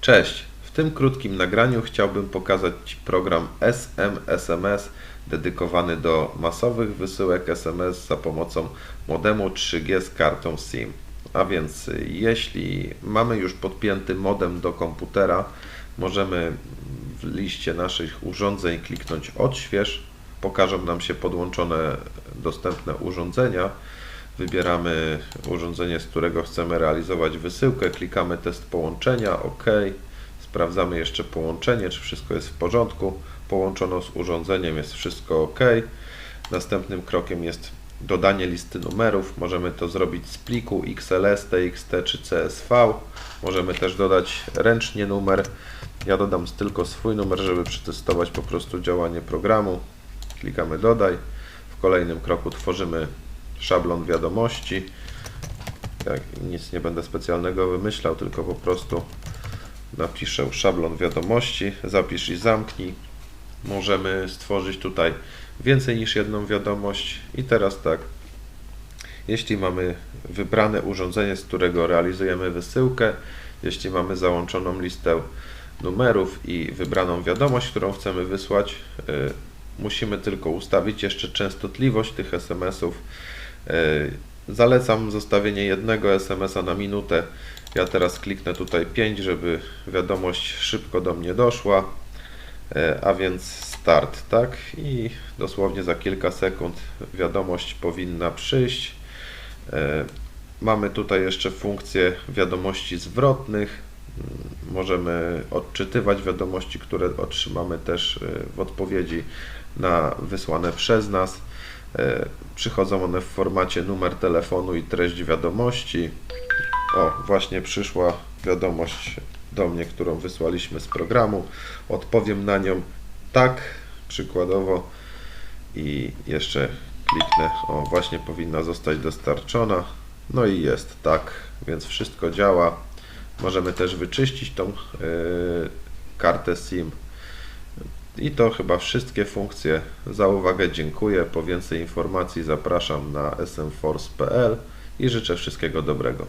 Cześć! W tym krótkim nagraniu chciałbym pokazać Ci program SM-SMS dedykowany do masowych wysyłek SMS za pomocą modemu 3G z kartą SIM. A więc jeśli mamy już podpięty modem do komputera, możemy w liście naszych urządzeń kliknąć odśwież. Pokażą nam się podłączone dostępne urządzenia. Wybieramy urządzenie, z którego chcemy realizować wysyłkę, klikamy test połączenia, OK. Sprawdzamy jeszcze połączenie, czy wszystko jest w porządku. Połączono z urządzeniem, jest wszystko OK. Następnym krokiem jest dodanie listy numerów. Możemy to zrobić z pliku XLS, TXT czy CSV. Możemy też dodać ręcznie numer. Ja dodam tylko swój numer, żeby przetestować po prostu działanie programu. Klikamy dodaj. W kolejnym kroku tworzymy szablon wiadomości. Tak, nic nie będę specjalnego wymyślał, tylko po prostu napiszę szablon wiadomości, zapisz i zamknij. Możemy stworzyć tutaj więcej niż jedną wiadomość. I teraz tak, jeśli mamy wybrane urządzenie, z którego realizujemy wysyłkę, jeśli mamy załączoną listę numerów i wybraną wiadomość, którą chcemy wysłać, y, musimy tylko ustawić jeszcze częstotliwość tych SMS-ów. Y, Zalecam zostawienie jednego SMS-a na minutę. Ja teraz kliknę tutaj 5, żeby wiadomość szybko do mnie doszła. E, A więc start, tak? I dosłownie za kilka sekund wiadomość powinna przyjść. E, Mamy tutaj jeszcze funkcję wiadomości zwrotnych. Mm, Możemy odczytywać wiadomości, które otrzymamy też e, w odpowiedzi na wysłane przez nas. E, Przychodzą one w formacie numer telefonu i treść wiadomości. O, właśnie przyszła wiadomość do mnie, którą wysłaliśmy z programu. Odpowiem na nią tak, przykładowo. I jeszcze kliknę. O, właśnie powinna zostać dostarczona. No i jest tak, więc wszystko działa. Możemy też wyczyścić tą yy, kartę SIM. I to chyba wszystkie funkcje. Za uwagę dziękuję. Po więcej informacji zapraszam na smforce.pl i życzę wszystkiego dobrego.